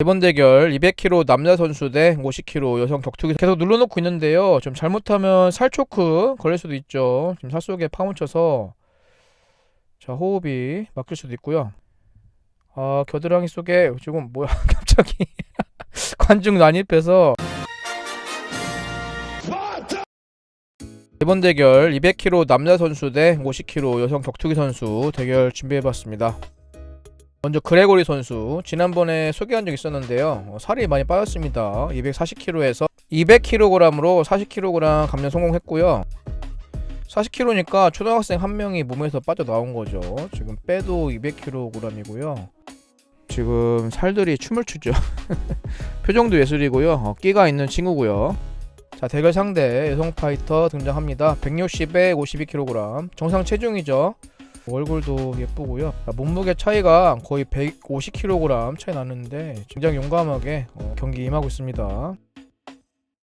이번 대결 200kg 남자 선수 대 50kg 여성 격투기 계속 눌러놓고 있는데요. 좀 잘못하면 살초크 걸릴 수도 있죠. 지금 살 속에 파묻혀서 자 호흡이 막힐 수도 있고요. 아 겨드랑이 속에 지금 뭐야 갑자기 관중 난입해서 이번 대결 200kg 남자 선수 대 50kg 여성 격투기 선수 대결 준비해봤습니다. 먼저 그레고리 선수 지난번에 소개한 적 있었는데요. 어, 살이 많이 빠졌습니다. 240kg에서 200kg으로 40kg 감량 성공했고요. 40kg니까 초등학생 한 명이 몸에서 빠져나온 거죠. 지금 빼도 200kg이고요. 지금 살들이 춤을 추죠. 표정도 예술이고요. 어, 끼가 있는 친구고요. 자 대결 상대 여성 파이터 등장합니다. 160에 52kg 정상 체중이죠. 얼굴도 예쁘고요. 자, 몸무게 차이가 거의 150kg 차이 나는데 굉장히 용감하게 어, 경기 임하고 있습니다.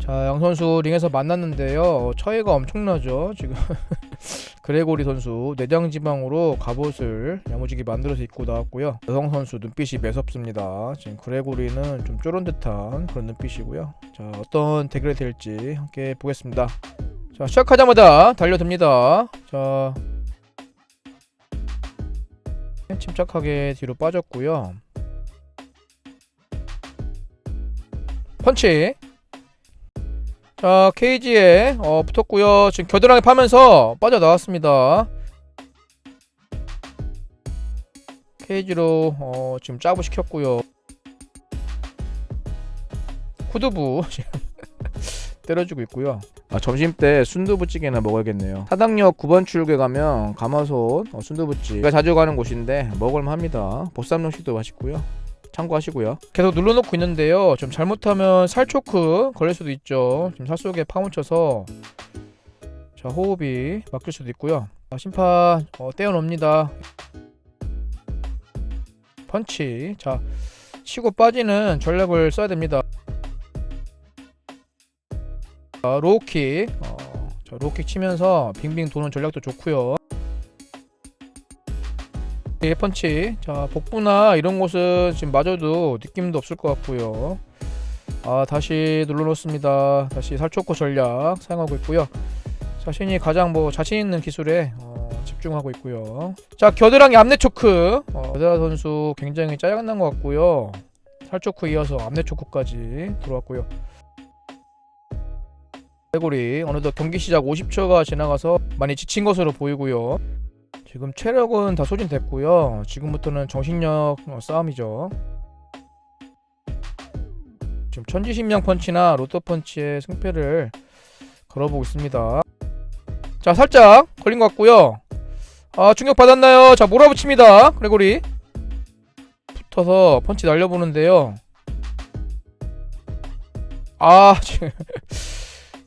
자, 양 선수 링에서 만났는데요. 어, 차이가 엄청나죠. 지금 그레고리 선수 내장 지방으로 갑옷을 야무지게 만들어서 입고 나왔고요. 여성 선수 눈빛이 매섭습니다. 지금 그레고리는 좀 쫄은 듯한 그런 눈빛이고요. 자, 어떤 대결이 될지 함께 보겠습니다. 자, 시작하자마자 달려듭니다. 자, 침착하게 뒤로 빠졌고요. 펀치. 자, 케이지에 어, 붙었고요. 지금 겨드랑이 파면서 빠져나왔습니다. 케이지로 어, 지금 짜부 시켰고요. 지금 때려주고 있고요. 아, 점심 때 순두부찌개나 먹어야겠네요. 사당역 9번 출구에 가면 가마솥 어, 순두부찌 제가 자주 가는 곳인데 먹을만합니다. 보쌈용식도 맛있고요. 참고하시고요. 계속 눌러놓고 있는데요. 좀 잘못하면 살초크 걸릴 수도 있죠. 지금 살 속에 파묻혀서 자 호흡이 막힐 수도 있고요. 자, 심판 어, 떼어놉니다. 펀치 자 치고 빠지는 전략을 써야 됩니다. 자, 로우킥 어, 자, 로우킥 치면서 빙빙 도는 전략도 좋고요. 예, 펀치 자 복부나 이런 곳은 지금 맞아도 느낌도 없을 것 같고요. 아 다시 눌러놓습니다. 다시 살초코 전략 사용하고 있고요. 자신이 가장 뭐 자신 있는 기술에 어, 집중하고 있고요. 자 겨드랑이 앞내 초크 어, 여자 선수 굉장히 짜증난 것 같고요. 살초크 이어서 앞내 초크까지 들어왔고요. 대골이 어느덧 경기 시작 50초가 지나가서 많이 지친 것으로 보이고요. 지금 체력은 다 소진됐고요. 지금부터는 정신력 어, 싸움이죠. 지금 천지신명 펀치나 로또 펀치의 승패를 걸어보고 있습니다. 자, 살짝 걸린 것 같고요. 아, 충격 받았나요? 자, 몰아붙입니다. 그레고리. 붙어서 펀치 날려보는데요. 아, 지금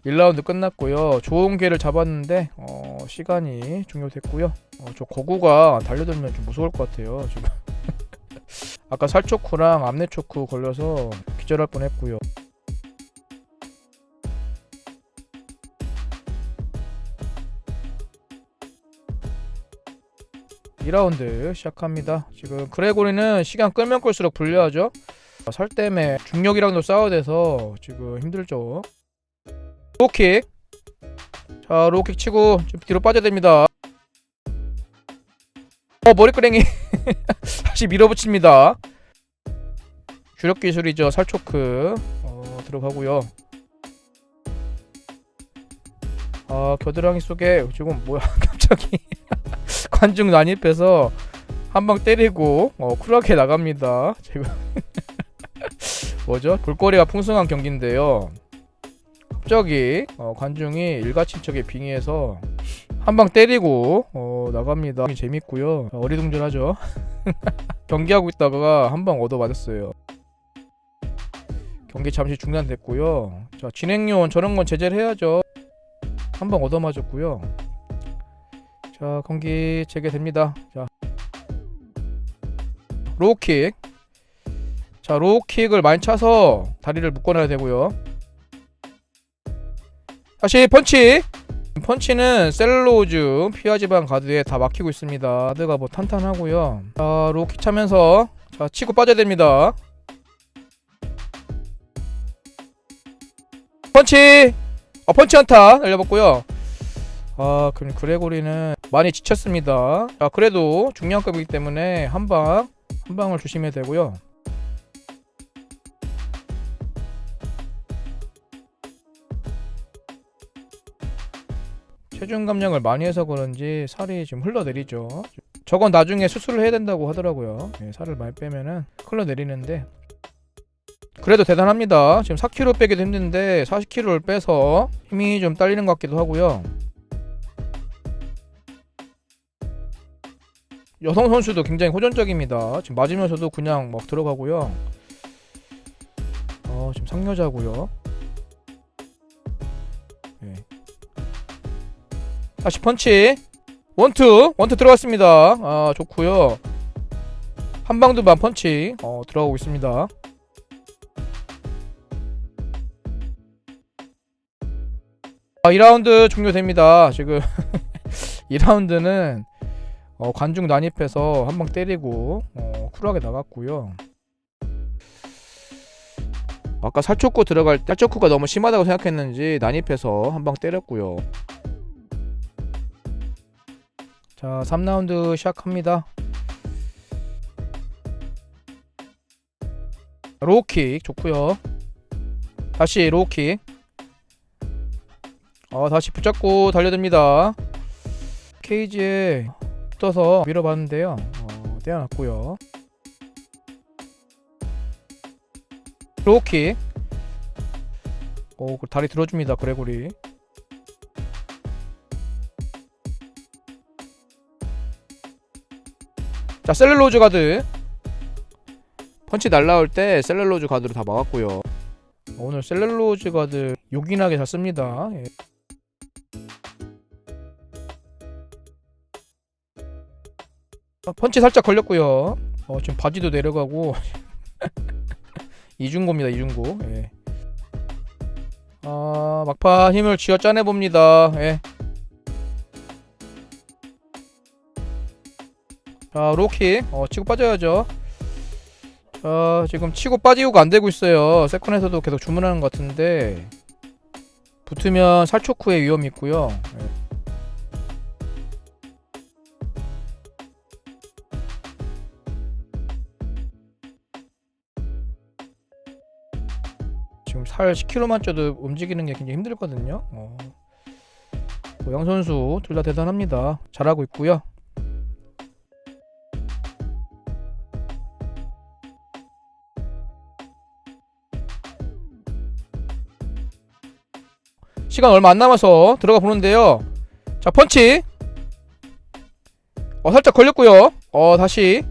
1라운드 끝났고요. 좋은 기회를 잡았는데 어, 시간이 종료됐고요. 어, 저 거구가 달려들면 좀 무서울 것 같아요. 지금 아까 살초크랑 암내 초크 걸려서 기절할 뻔했고요. 이라운드 시작합니다. 지금 그레고리는 시간 끌면 끌수록 불리하죠. 살 때문에 중력이랑도 싸워야 돼서 지금 힘들죠. 로킥. 자 로킥 치고 좀 뒤로 빠져야 됩니다. 어 머리끄랭이. 다시 밀어붙입니다. 주력 기술이죠 살초크. 어, 들어가고요. 아 겨드랑이 속에 지금 뭐야 갑자기. 관중 난입해서 한 방 때리고 어, 쿨하게 나갑니다 지금. 뭐죠? 볼거리가 풍성한 경기인데요 갑자기 어, 관중이 일가친척에 빙의해서 한 방 때리고 어, 나갑니다. 재밌고요. 어리둥절하죠. 경기하고 있다가 한 방 얻어 맞았어요. 경기 잠시 중단됐고요. 자 진행요원 저런 건 제재를 해야죠. 한 방 얻어 맞았고요. 자 경기 재개됩니다. 자 로우킥. 자 로우킥을 많이 차서 다리를 묶어놔야 되고요. 다시 펀치. 펀치는 셀룰로즈 피하지방 가드에 다 막히고 있습니다. 하드가 뭐 탄탄하고요. 자 로키 차면서 자 치고 빠져야 됩니다. 펀치! 아 펀치 한타 날려봤고요. 아 그럼 그레고리는 많이 지쳤습니다. 자 그래도 중량급이기 때문에 한방 한방을 조심해야 되고요. 체중 감량을 많이 해서 그런지 살이 지금 흘러내리죠 저건 나중에 수술을 해야 된다고 하더라고요 예, 살을 많이 빼면은 흘러내리는데 그래도 대단합니다. 지금 4kg 빼기도 힘든데 40kg를 빼서 힘이 좀 딸리는 것 같기도 하고요. 여성 선수도 굉장히 호전적입니다. 지금 맞으면서도 그냥 막 들어가고요. 어, 지금 상여자고요. 다시 펀치. 원투. 원투 들어갔습니다. 아, 좋고요. 한 방도 반 펀치. 어, 들어가고 있습니다. 아, 2라운드 종료됩니다. 지금 2라운드는 어, 관중 난입해서 한 방 때리고 어, 쿨하게 나갔고요. 아까 살초코 들어갈 때 살초코가 너무 심하다고 생각했는지 난입해서 한 방 때렸고요. 자, 3라운드 시작합니다. 로우킥 좋고요. 다시 로우킥. 어, 다시 붙잡고 달려듭니다. 케이지에 붙어서 밀어봤는데요. 어, 떼어놨고요. 로우킥. 오, 그 다리 들어줍니다. 그레고리. 자, 셀룰로즈 가드. 펀치 날라올 때 셀룰로즈 가드로 다 막았고요. 오늘 셀룰로즈 가드 요긴하게 잘 씁니다. 예. 어, 펀치 살짝 걸렸고요. 어, 지금 바지도 내려가고 이중고입니다. 이중고. 예. 아 막판 힘을 쥐어 짜내 봅니다. 예. 자 로키 어, 치고 빠져야죠. 자 지금 치고 빠지고가 안 되고 있어요. 세컨에서도 계속 주문하는 것 같은데 붙으면 살초크의 위험이 있고요. 예. 지금 살 10kg만 쪄도 움직이는 게 굉장히 힘들거든요. 어. 뭐양 선수 둘 다 대단합니다. 잘하고 있고요. 시간 얼마 안 남아서 들어가 보는데요. 자 펀치. 어 살짝 걸렸고요. 어 다시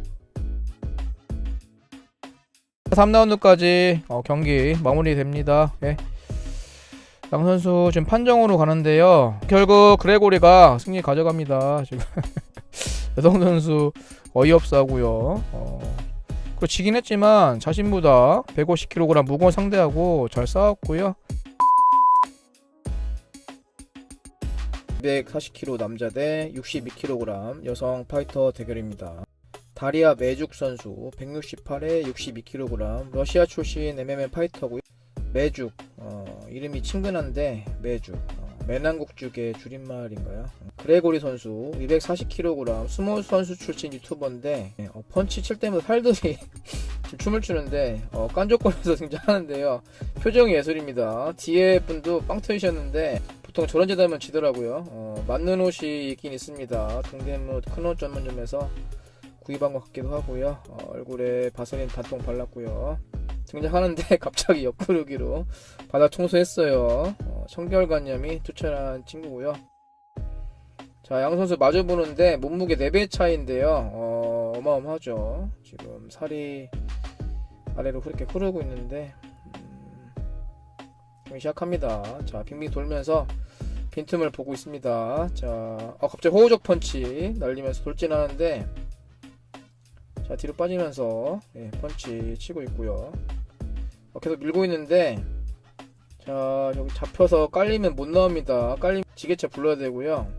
3라운드까지 어, 경기 마무리됩니다. 예. 양 선수 지금 판정으로 가는데요. 결국 그레고리가 승리 가져갑니다. 지금 여성 선수 어이없어 하고요. 어, 그리고 지긴 했지만 자신보다 150kg 무거운 상대하고 잘 싸웠고요. 240kg 남자 대 62kg 여성 파이터 대결입니다. 다리아 매죽 선수 168에 62kg 러시아 출신 MMA 파이터고요. 매죽 어, 이름이 친근한데 매죽 어, 매난국죽의 줄임말인가요? 그레고리 선수 240kg 수모 선수 출신 유튜버인데 어, 펀치 칠 때마다 팔들이 지금 춤을 추는데 어, 깐족거려서 등장하는데요. 표정이 예술입니다. 뒤에 분도 빵 터지셨는데 보통 저런 짓 하면 지더라고요. 어, 맞는 옷이 있긴 있습니다. 동대문 큰옷 전문점에서 구입한 것 같기도 하고요. 어, 얼굴에 바세린 반통 발랐고요. 등장하는데 갑자기 옆구르기로 바닥 청소했어요. 어, 청결관념이 투철한 친구고요. 자, 양 선수 마주 보는데 몸무게 4배 차이인데요. 어, 어마어마하죠. 지금 살이 아래로 그렇게 흐르고 있는데 음, 시작합니다. 자, 빙빙 돌면서 빈틈을 보고 있습니다. 자, 어, 갑자기 호우적 펀치 날리면서 돌진하는데 자 뒤로 빠지면서 예, 펀치 치고 있고요. 어, 계속 밀고 있는데 자 여기 잡혀서 깔리면 못 나옵니다. 깔리면 지게차 불러야 되고요.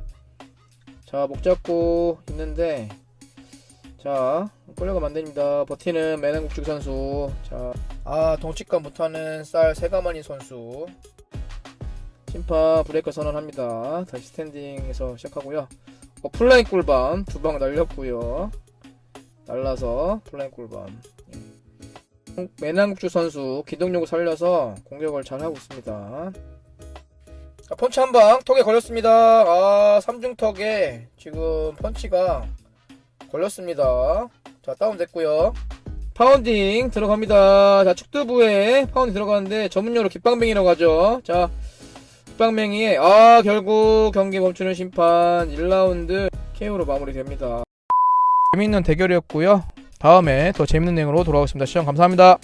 자 목 잡고 있는데 자 끌려가면 안 됩니다. 버티는 매능국죽 선수. 자아 덩치감 못하는 쌀 세가마니 선수. 심판 브레이크 선언합니다. 다시 스탠딩에서 시작하고요. 어, 플라잉 꿀밤 두방 날렸고요. 날라서 플라잉 꿀밤. 예. 매난국주 선수 기동력을 살려서 공격을 잘 하고 있습니다. 자, 펀치 한 방 턱에 걸렸습니다. 아, 삼중턱에 지금 펀치가 걸렸습니다. 자, 다운됐고요. 파운딩 들어갑니다. 자, 축두부에 파운딩 들어가는데 전문용어로 깃방맹이라고 하죠. 자, 깃방맹이에 아, 결국 경기 멈추는 심판 1라운드 KO로 마무리됩니다. 재밌는 대결이었고요. 다음에 더 재밌는 내용으로 돌아오겠습니다. 시청 감사합니다.